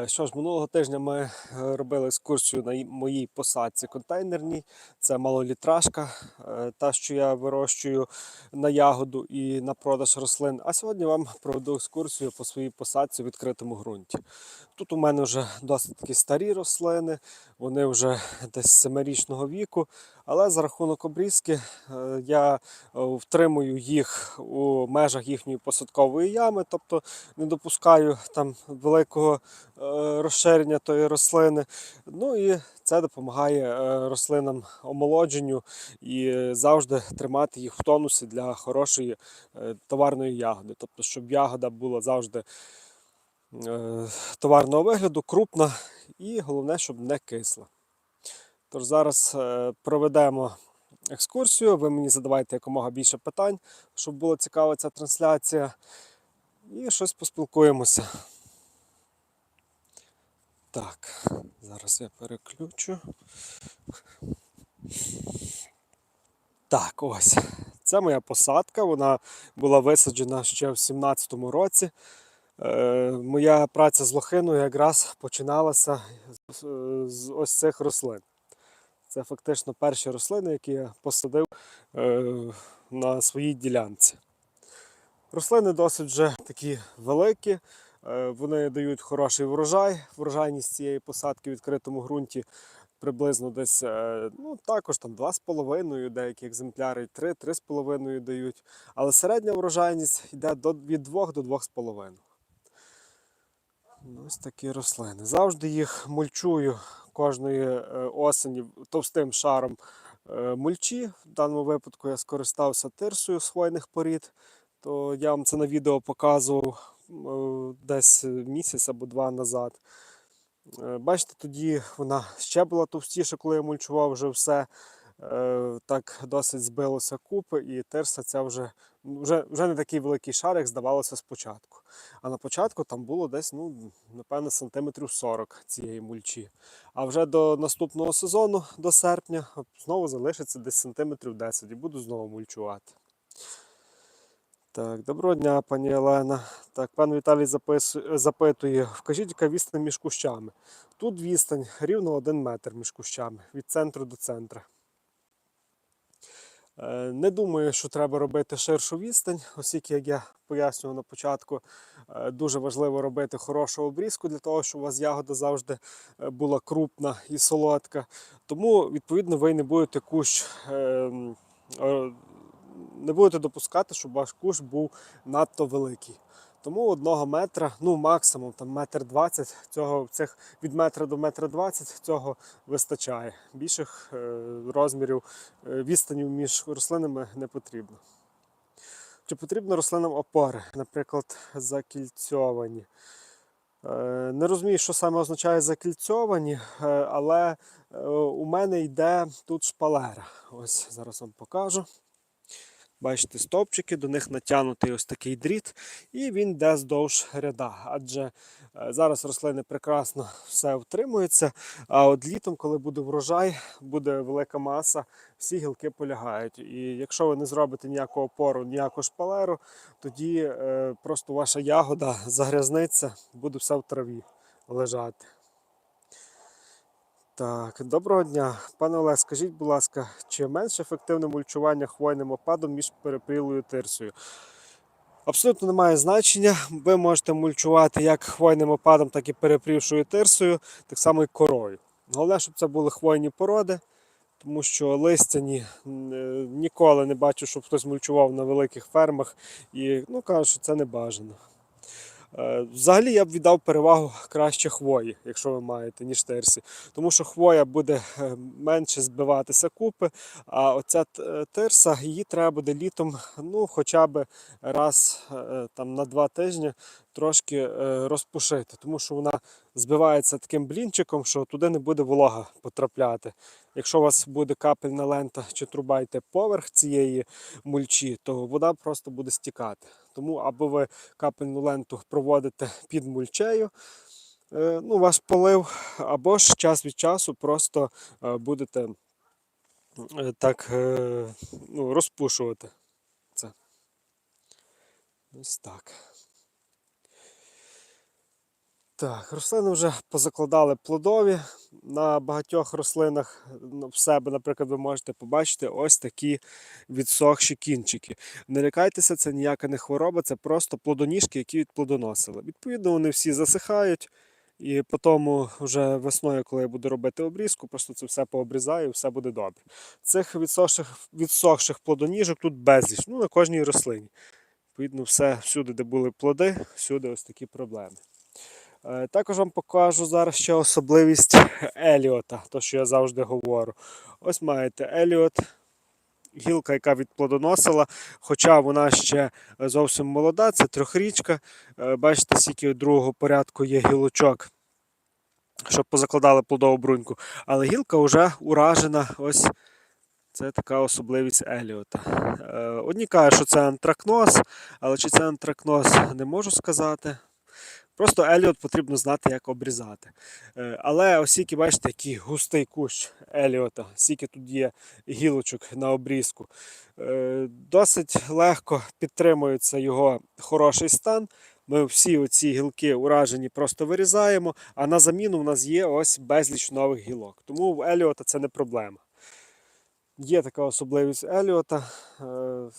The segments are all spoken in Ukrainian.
Е, Що ж, минулого тижня ми е, робили екскурсію на моїй посадці контейнерній. Це малолітражка, е, та, що я вирощую на ягоду і на продаж рослин. А сьогодні вам проведу екскурсію по своїй посадці в відкритому ґрунті. Тут у мене вже досить такі старі рослини, вони вже десь семирічного віку, але за рахунок обрізки е, я е, втримую їх у межах їхньої посадкової ями, тобто не допускаю там великого е, розширення тої рослини. Ну і це допомагає рослинам омолодженню і завжди тримати їх в тонусі для хорошої товарної ягоди. Тобто, щоб ягода була завжди товарного вигляду, крупна і головне, щоб не кисла. Тож зараз е, проведемо екскурсію. Ви мені задавайте якомога більше питань, щоб була цікава ця трансляція. І щось поспілкуємося. Так, зараз я переключу. Так, ось. Це моя посадка. Вона була висаджена ще в 2017 році. Е, моя праця з лохиною якраз починалася з, з ось цих рослин. Це фактично перші рослини, які я посадив е, на своїй ділянці. Рослини досить вже такі великі, е, вони дають хороший врожай. Врожайність цієї посадки в відкритому ґрунті приблизно десь е, ну, також там 2,5, деякі екземпляри 3, 3,5 дають. Але середня врожайність йде від 2 до 2,5. Ось такі рослини. Завжди їх мульчую кожної е, осені товстим шаром е, мульчі. В даному випадку я скористався тирсою з хвойних порід, то я вам це на відео показував е, десь місяць або два назад. Бачите, тоді вона ще була товстіша, коли я мульчував вже все. Е, Так досить збилося купи, і тирса ця вже, вже, вже не такий великий шар, як здавалося спочатку. А на початку там було десь, ну, напевно, сантиметрів 40 цієї мульчі. А вже до наступного сезону, до серпня, знову залишиться десь сантиметрів 10 і буду знову мульчувати. Так, доброго дня, пані Олена. Так, пан Віталій записує, запитує, вкажіть, яка відстань між кущами. Тут відстань рівно 1 метр між кущами, від центру до центра. Е, Не думаю, що треба робити ширшу відстань, оскільки, як я пояснював на початку, е, дуже важливо робити хорошу обрізку для того, щоб у вас ягода завжди е, була крупна і солодка. Тому, відповідно, ви не будете кущ. е, м, е, Не будете допускати, щоб ваш кущ був надто великий. Тому одного метра, ну максимум там метр двадцять, цього цих від метра до метра двадцять цього вистачає. Більших е, розмірів е, відстанів між рослинами не потрібно. Чи потрібно рослинам опори, наприклад, закільцьовані? Е, Не розумію, що саме означає закільцьовані, е, але у мене йде тут шпалера. Ось зараз вам покажу. Бачите, стовпчики, до них натягнутий ось такий дріт, і він йде здовж ряда. Адже е, зараз рослини прекрасно все втримуються. А от літом, коли буде врожай, буде велика маса, всі гілки полягають. І якщо ви не зробите ніякого опору, ніяку шпалеру, тоді е, просто ваша ягода загрязниться, буде все в траві лежати. Так, доброго дня. Пане Олег, скажіть, будь ласка, чи менш ефективне мульчування хвойним опадом між перепрілою тирсою? Абсолютно немає значення. Ви можете мульчувати як хвойним опадом, так і перепрівшою тирсою, так само і корою. Головне, щоб це були хвойні породи, тому що листяні ніколи не бачу, щоб хтось мульчував на великих фермах і ну, кажуть, що це не бажано. Е, Взагалі я б віддав перевагу краще хвої, якщо ви маєте, ніж тирсі. Тому що хвоя буде е, менше збиватися купи, а оця е, тирса, її треба буде літом ну, хоча б раз там, на два тижні трошки е, розпушити, тому що вона збивається таким блінчиком, що туди не буде волога потрапляти. Якщо у вас буде капельна лента чи труба йти поверх цієї мульчі, то вода просто буде стікати. Тому або ви капельну ленту проводите під мульчею, е, ну, ваш полив, або ж час від часу просто е, будете так ну, розпушувати це. Ось так. Так, рослини вже позакладали плодові. На багатьох рослинах ну, в себе, наприклад, ви можете побачити ось такі відсохші кінчики. Не лякайтеся, це ніяка не хвороба, це просто плодоніжки, які відплодоносили. Відповідно, вони всі засихають. І потім, вже весною, коли я буду робити обрізку, просто це все пообрізаю і все буде добре. Цих відсохших, відсохших плодоніжок тут безліч, ну на кожній рослині. Відповідно, все всюди, де були плоди, всюди ось такі проблеми. Е, Також вам покажу зараз ще особливість Еліота, то що я завжди говорю. Ось маєте Еліот, гілка, яка відплодоносила, хоча вона ще зовсім молода, це трьохрічка. Е, Бачите, скільки другого порядку є гілочок, щоб позакладали плодову бруньку. Але гілка вже уражена. Ось це така особливість Еліота. Е, Одні кажуть, що це антракноз, але чи це антракноз, не можу сказати. Просто Еліот потрібно знати, як обрізати. Е, Але оскільки, бачите, який густий кущ Еліота, скільки тут є гілочок на обрізку, е, досить легко підтримується його хороший стан. Ми всі оці гілки уражені просто вирізаємо, а на заміну в нас є ось безліч нових гілок. Тому в Еліота це не проблема. Є така особливість Еліота, е,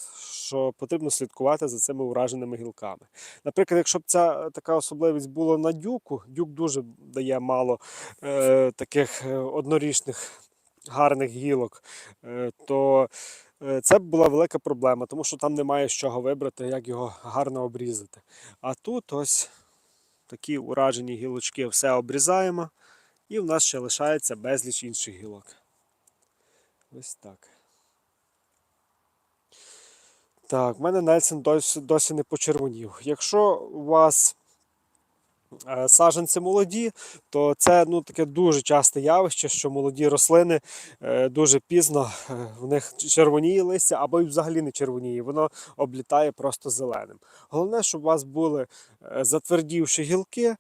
що потрібно слідкувати за цими ураженими гілками. Наприклад, якщо б ця така особливість була на дюку, дюк дуже дає мало е, таких е, однорічних гарних гілок, е, то е, це б була велика проблема, тому що там немає з чого вибрати, як його гарно обрізати. А тут ось такі уражені гілочки все обрізаємо, і в нас ще лишається безліч інших гілок. Ось так. Так, в мене Нельсон досі, досі не почервонів. Якщо у вас е, саджанці молоді, то це ну, таке дуже часте явище, що молоді рослини е, дуже пізно е, в них червоніє листя або й взагалі не червоніє, воно облітає просто зеленим. Головне, щоб у вас були затвердівші гілки,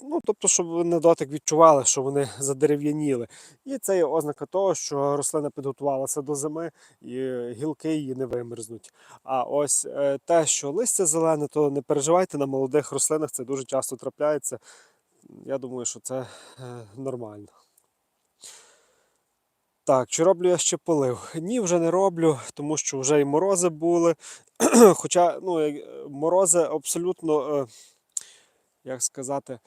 ну, тобто, щоб на дотик відчували, що вони задерев'яніли. І це є ознака того, що рослина підготувалася до зими і гілки її не вимерзнуть. А ось е, те, що листя зелене, то не переживайте на молодих рослинах, це дуже часто трапляється. Я думаю, що це е, нормально. Так, чи роблю я ще полив? Ні, вже не роблю, тому що вже і морози були. Хоча ну, е, морози абсолютно, як сказати,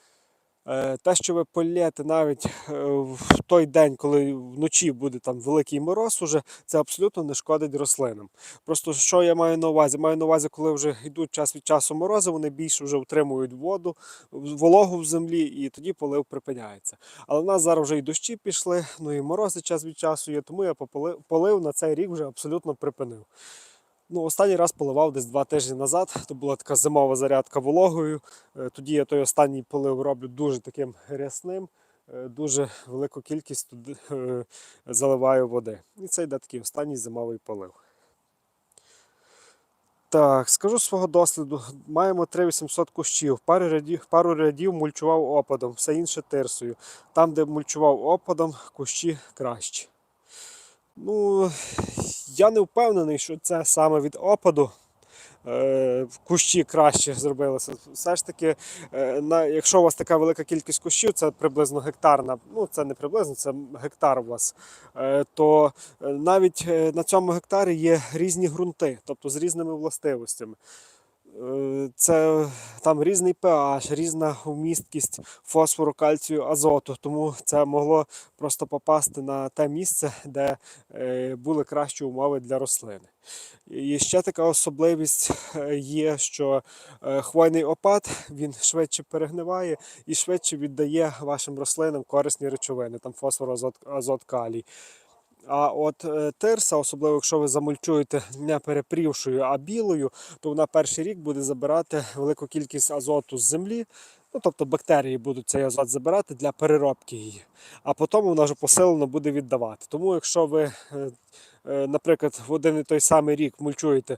е, те, що ви полєте навіть е, в той день, коли вночі буде там великий мороз, уже, це абсолютно не шкодить рослинам. Просто що я маю на увазі? Маю на увазі, коли вже йдуть час від часу морози, вони більше вже утримують воду, вологу в землі, і тоді полив припиняється. Але в нас зараз вже і дощі пішли, ну і морози час від часу є, тому я полив на цей рік вже абсолютно припинив. Ну, останній раз поливав десь два тижні назад. То була така зимова зарядка вологою. Е, Тоді я той останній полив роблю дуже таким рясним, е, дуже велику кількість туди е, заливаю води. І це йде такий останній зимовий полив. Так, скажу свого досвіду. Маємо 3800 кущів. Пару рядів, пару рядів мульчував опадом, все інше тирсою. Там, де мульчував опадом, кущі кращі. Ну, я не впевнений, що це саме від опаду. е, Кущі краще зробилися. Все ж таки, е, якщо у вас така велика кількість кущів, це приблизно гектарна, ну це не приблизно, це гектар у вас, е, то навіть на цьому гектарі є різні ґрунти, тобто з різними властивостями. Е, Це там різний pH, різна вмісткість фосфору, кальцію, азоту. Тому це могло просто попасти на те місце, де е, були кращі умови для рослини. І ще така особливість е, є, що хвойний опад він швидше перегниває і швидше віддає вашим рослинам корисні речовини, там фосфор, азот, азот калій. А от е, тирса, особливо якщо ви замульчуєте не перепрівшою, а білою, то вона перший рік буде забирати велику кількість азоту з землі. Ну, тобто бактерії будуть цей азот забирати для переробки її. А потім вона вже посилено буде віддавати. Тому якщо ви, е, е, наприклад, в один і той самий рік мульчуєте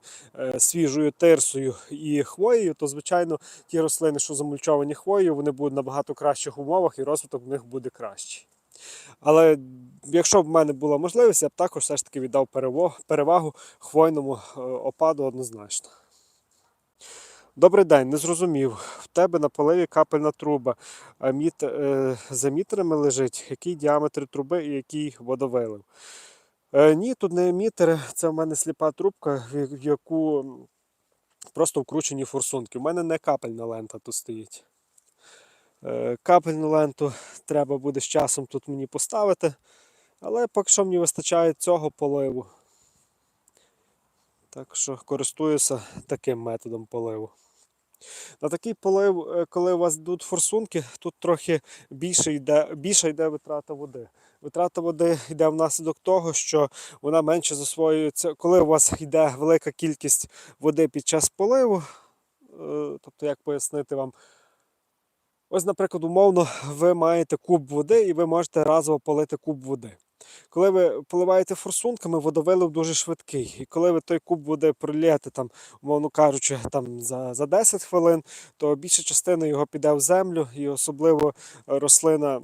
свіжою тирсою і хвоєю, то звичайно ті рослини, що замульчовані хвоєю, вони будуть в набагато кращих умовах і розвиток в них буде кращий. Але якщо б в мене була можливість, я б також все ж таки віддав перевагу хвойному е, опаду однозначно. Добрий день, не зрозумів. В тебе на поливі капельна труба. А міт, е, за мітерами лежить, який діаметр труби і який водовилив. Е, ні, тут не мітери, це в мене сліпа трубка, в яку просто вкручені форсунки. У мене не капельна лента тут стоїть. Е, капельну ленту треба буде з часом тут мені поставити, але поки що мені вистачає цього поливу. Так що користуюся таким методом поливу. На такий полив, е, коли у вас йдуть форсунки, тут трохи більше йде, більше йде витрата води. Витрата води йде внаслідок того, що вона менше засвоюється. Коли у вас йде велика кількість води під час поливу, е, тобто, як пояснити вам, ось, наприклад, умовно, ви маєте куб води і ви можете разово полити куб води. Коли ви поливаєте форсунками, водовилив дуже швидкий. І коли ви той куб води пролієте, там, умовно кажучи, там, за, за 10 хвилин, то більша частина його піде в землю, і особливо е, рослина.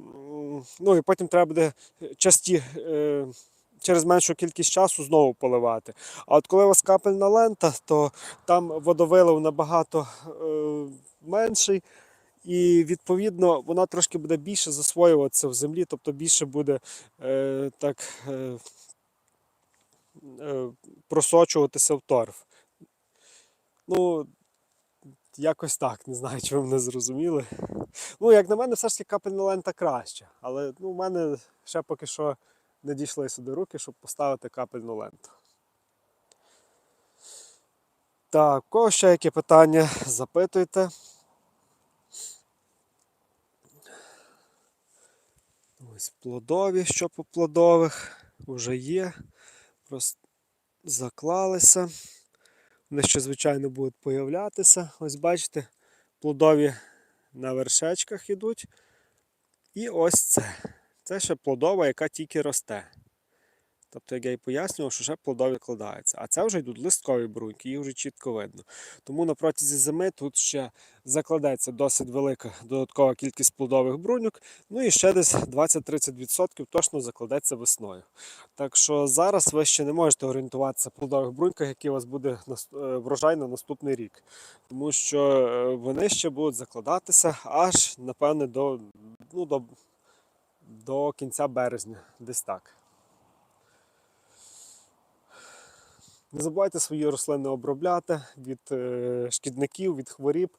Ну і потім треба буде часті. е, Через меншу кількість часу знову поливати. А от коли у вас капельна лента, то там водовилив набагато е, менший, і відповідно вона трошки буде більше засвоюватися в землі, тобто більше буде е, так е, е, просочуватися в торф. Ну, якось так, не знаю, чи ви мене зрозуміли. Ну, як на мене, все ж таки капельна лента краще. Але ну, в мене ще поки що не дійшли сюди руки, щоб поставити капельну ленту. Так, кого ще які питання? Запитуйте. Ось плодові, що по плодових вже є. Просто заклалися. Вони ще, звичайно, будуть появлятися. Ось бачите, плодові на вершечках йдуть. І ось це. Це ще плодова, яка тільки росте. Тобто, як я і пояснював, що ще плодові кладаються. А це вже йдуть листкові бруньки, їх вже чітко видно. Тому на протязі зими тут ще закладеться досить велика додаткова кількість плодових бруньок. Ну і ще десь 20-30% точно закладеться весною. Так що зараз ви ще не можете орієнтуватися в плодових бруньках, який у вас буде е, врожай на наступний рік. Тому що е, вони ще будуть закладатися аж, напевне, до, ну, до, до кінця березня, десь так. Не забувайте свої рослини обробляти від е, шкідників, від хворіб.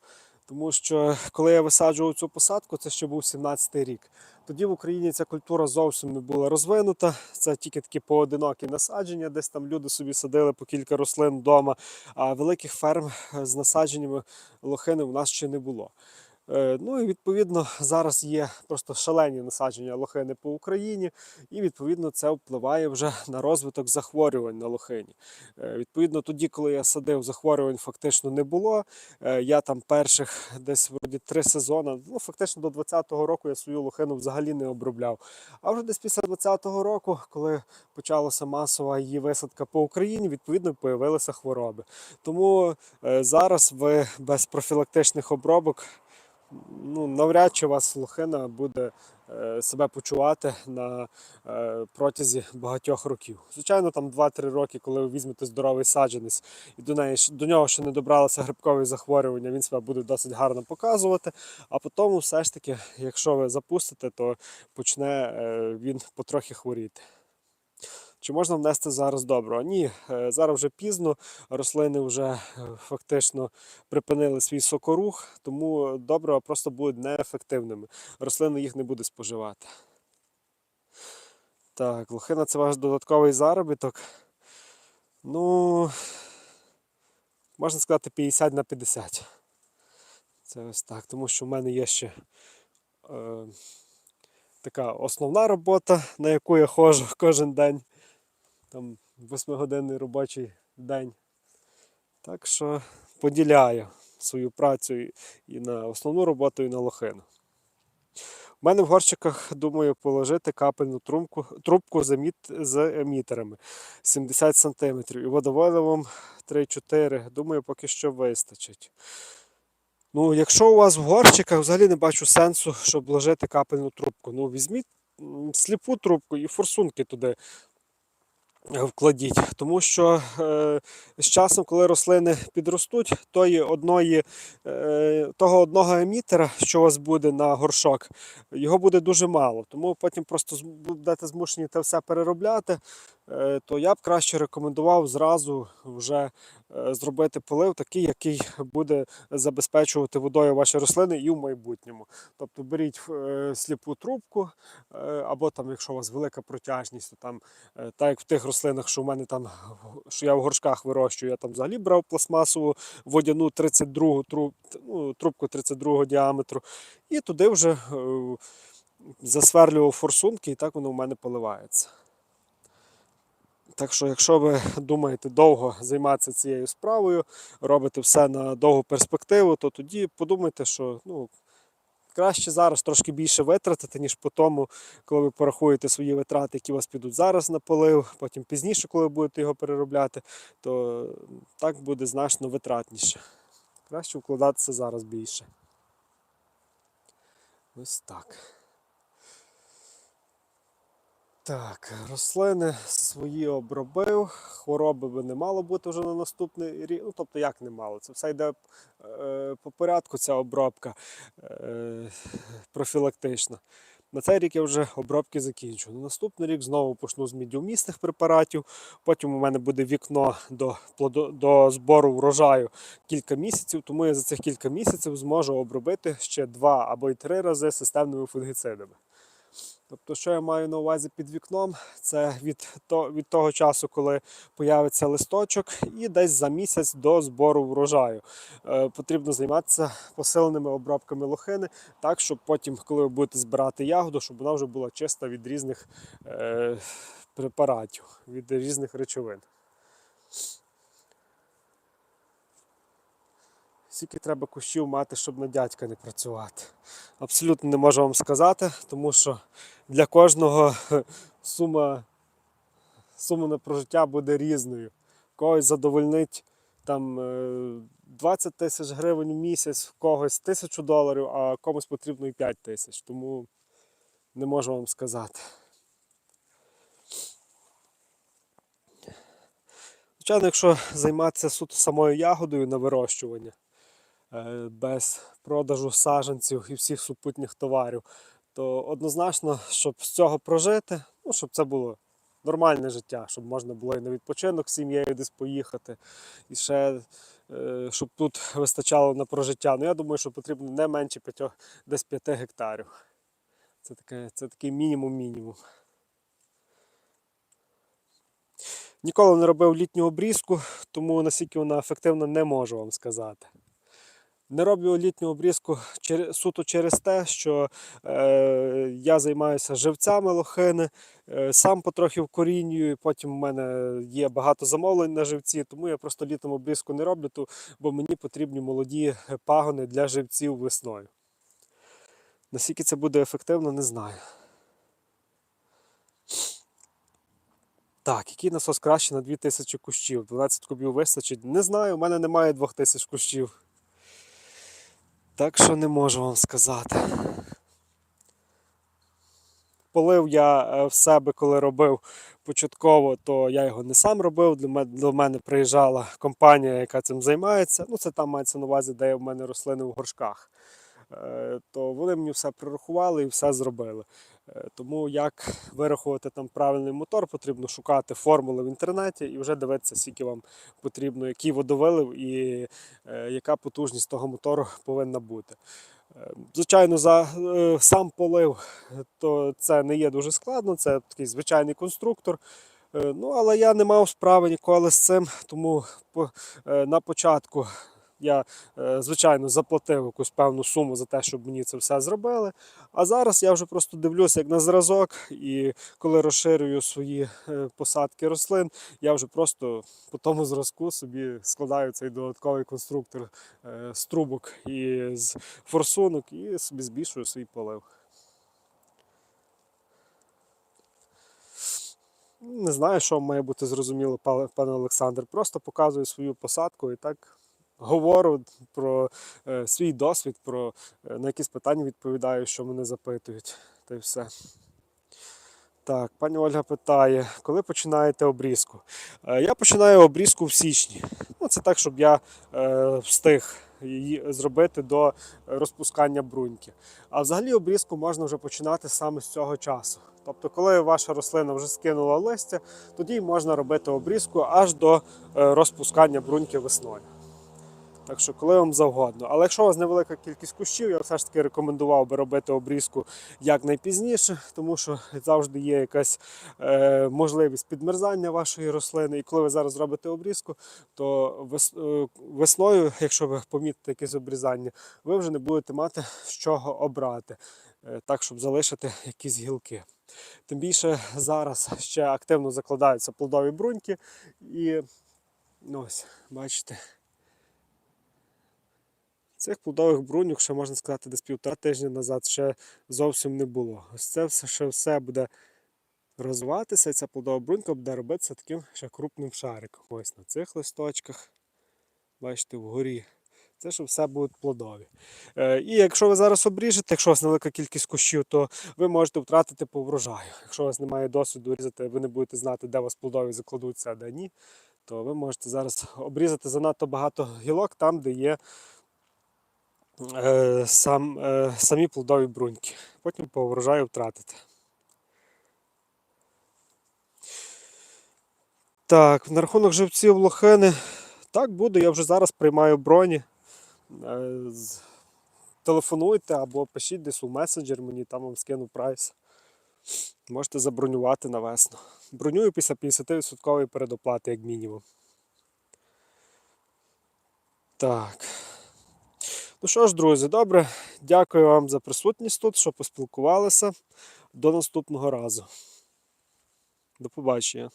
Тому що коли я висаджував цю посадку, це ще був 17-й рік. Тоді в Україні ця культура зовсім не була розвинута. Це тільки такі поодинокі насадження, десь там люди собі садили по кілька рослин вдома. А великих ферм з насадженнями лохини в нас ще не було. Е, Ну і відповідно зараз є просто шалені насадження лохини по Україні, і відповідно це впливає вже на розвиток захворювань на лохині. Е, Відповідно, тоді, коли я садив, захворювань фактично не було. Е, Я там перших десь вроді три сезони, ну фактично до 20-го року я свою лохину взагалі не обробляв. А вже десь після 20-го року, коли почалася масова її висадка по Україні, відповідно появилися хвороби. Тому зараз ви без профілактичних обробок ну, навряд чи у вас лохина буде е, себе почувати на е, протязі багатьох років. Звичайно, там 2-3 роки, коли ви візьмете здоровий саджанець і до, неї, до нього ще не добралися грибкові захворювання, він себе буде досить гарно показувати. А потім, все ж таки, якщо ви запустите, то почне е, він потрохи хворіти. Чи можна внести зараз доброго? Ні, е, зараз вже пізно, рослини вже е, фактично припинили свій сокорух, тому добрива просто будуть неефективними. Рослина їх не буде споживати. Так, лохина це ваш додатковий заробіток. Ну, можна сказати, 50 на 50. Це ось так, тому що в мене є ще е, така основна робота, на яку я ходжу кожен день. Там 8-годинний робочий день. Так що поділяю свою працю і- на основну роботу, і на лохину. У мене в горщиках думаю положити капельну трубку, трубку з, еміт, з емітерами 70 см і водоволивом 3-4. Думаю, поки що вистачить. Ну, якщо у вас в горщиках, взагалі не бачу сенсу, щоб вложити капельну трубку. Ну, візьміть сліпу трубку і форсунки туди вкладіть. Тому що е, з часом, коли рослини підростуть, тої одної, е, того одного емітера, що у вас буде на горшок, його буде дуже мало. Тому потім просто будете змушені те все переробляти. Е, то я б краще рекомендував зразу вже е, зробити полив такий, який буде забезпечувати водою ваші рослини і в майбутньому. Тобто беріть е, сліпу трубку, або там, якщо у вас велика протяжність, то там, так як в тих рослинах, що в мене там, що я в горшках вирощую, я там взагалі брав пластмасову водяну 32 труб, ну, трубку 32 діаметру, і туди вже засверлював форсунки, і так воно в мене поливається. Так що, якщо ви думаєте довго займатися цією справою, робите все на довгу перспективу, то тоді подумайте, що ну, краще зараз трошки більше витратити, ніж по тому, коли ви порахуєте свої витрати, які у вас підуть зараз на полив, потім пізніше, коли будете його переробляти, то так буде значно витратніше. Краще вкладатися зараз більше. Ось так. Так, рослини свої обробив, хвороби би не мало бути вже на наступний рік. Ну, тобто, як не мало? Це все йде е, по порядку, ця обробка е, профілактична. На цей рік я вже обробки закінчу. На наступний рік знову почну з мідіумісних препаратів. Потім у мене буде вікно до, до збору врожаю кілька місяців, тому я за цих кілька місяців зможу обробити ще два або й три рази системними фунгіцидами. Тобто, що я маю на увазі під вікном, це від, то, від того часу, коли появиться листочок, і десь за місяць до збору врожаю. Е, потрібно займатися посиленими обробками лохини, так, щоб потім, коли ви будете збирати ягоду, щоб вона вже була чиста від різних е, препаратів, від різних речовин. Скільки треба кущів мати, щоб на дядька не працювати. Абсолютно не можу вам сказати, тому що для кожного сума, сума на прожиття буде різною. Когось задовольнить там е, 20 тисяч гривень в місяць, в когось тисячу доларів, а комусь потрібно і 5 тисяч. Тому не можу вам сказати. Звичайно, якщо займатися суто самою ягодою на вирощування, е, без продажу саджанців і всіх супутніх товарів, то однозначно, щоб з цього прожити, ну, щоб це було нормальне життя, щоб можна було і на відпочинок з сім'єю десь поїхати, і ще е, щоб тут вистачало на прожиття. Ну, я думаю, що потрібно не менше 5, десь 5 гектарів. Це, таке, це такий мінімум-мінімум. Ніколи не робив літню обрізку, тому наскільки вона ефективна, не можу вам сказати. Не роблю літню обрізку суто через те, що е, я займаюся живцями лохини, е, сам потрохи вкорінюю, потім в мене є багато замовлень на живці, тому я просто літом обрізку не роблю, бо мені потрібні молоді пагони для живців весною. Наскільки це буде ефективно, не знаю. Так, який насос краще на 2000 кущів? 12 кубів вистачить? Не знаю, у мене немає 2000 кущів. Так що не можу вам сказати. Полив я е, в себе, коли робив початково, то я його не сам робив. До мене, приїжджала компанія, яка цим займається. Ну, це там мається на увазі, де в мене рослини в горшках. Е, То вони мені все прорахували і все зробили. Тому як вирахувати там правильний мотор, потрібно шукати формули в інтернеті і вже дивитися, скільки вам потрібно, який водовилив і е, яка потужність того мотору повинна бути. Е, Звичайно, за е, сам полив, то це не є дуже складно, це такий звичайний конструктор. Ну, але я не мав справи ніколи з цим, тому на початку я, е, звичайно, заплатив якусь певну суму за те, щоб мені це все зробили. А зараз я вже просто дивлюся як на зразок, і коли розширюю свої е, посадки рослин, я вже просто по тому зразку собі складаю цей додатковий конструктор е, з трубок і з форсунок і собі збільшую свій полив. Не знаю, що має бути зрозуміло, пане Олександр. Просто показую свою посадку і так говорю про е, свій досвід, про е, на якісь питання відповідаю, що мене запитують. Та й все. Так, пані Ольга питає, коли починаєте обрізку? Е, Я починаю обрізку в січні. Ну, це так, щоб я е, встиг її зробити до розпускання бруньки. А взагалі обрізку можна вже починати саме з цього часу. Тобто, коли ваша рослина вже скинула листя, тоді можна робити обрізку аж до е, розпускання бруньки весною. Так що, коли вам завгодно. Але якщо у вас невелика кількість кущів, я все ж таки рекомендував би робити обрізку якнайпізніше, тому що завжди є якась е, можливість підмерзання вашої рослини. І коли ви зараз робите обрізку, то е, весною, якщо ви помітите якесь обрізання, ви вже не будете мати з чого обрати, е, так щоб залишити якісь гілки. Тим більше зараз ще активно закладаються плодові бруньки, і ну, ось, бачите. Цих плодових бруньок, ще можна сказати, десь півтора тижня назад ще зовсім не було. Ось це все ще все буде розвиватися, і ця плодова брунька буде робитися таким ще крупним шариком. Ось на цих листочках, бачите, вгорі. Це ще все будуть плодові. Е, і якщо ви зараз обріжете, якщо у вас невелика кількість кущів, то ви можете втратити по врожаю. Якщо у вас немає досвіду різати, ви не будете знати, де у вас плодові закладуться, а де ні, то ви можете зараз обрізати занадто багато гілок там, де є е, сам, е, самі плодові бруньки. Потім по врожаю втратите. Так, на рахунок живців лохини. Так буде, я вже зараз приймаю броні. Е, Телефонуйте або пишіть десь у месенджер, мені там вам скину прайс. Можете забронювати на весну. Бронюю після 50% передоплати, як мінімум. Так. Ну що ж, друзі, добре. Дякую вам за присутність тут, що поспілкувалися. До наступного разу. До побачення.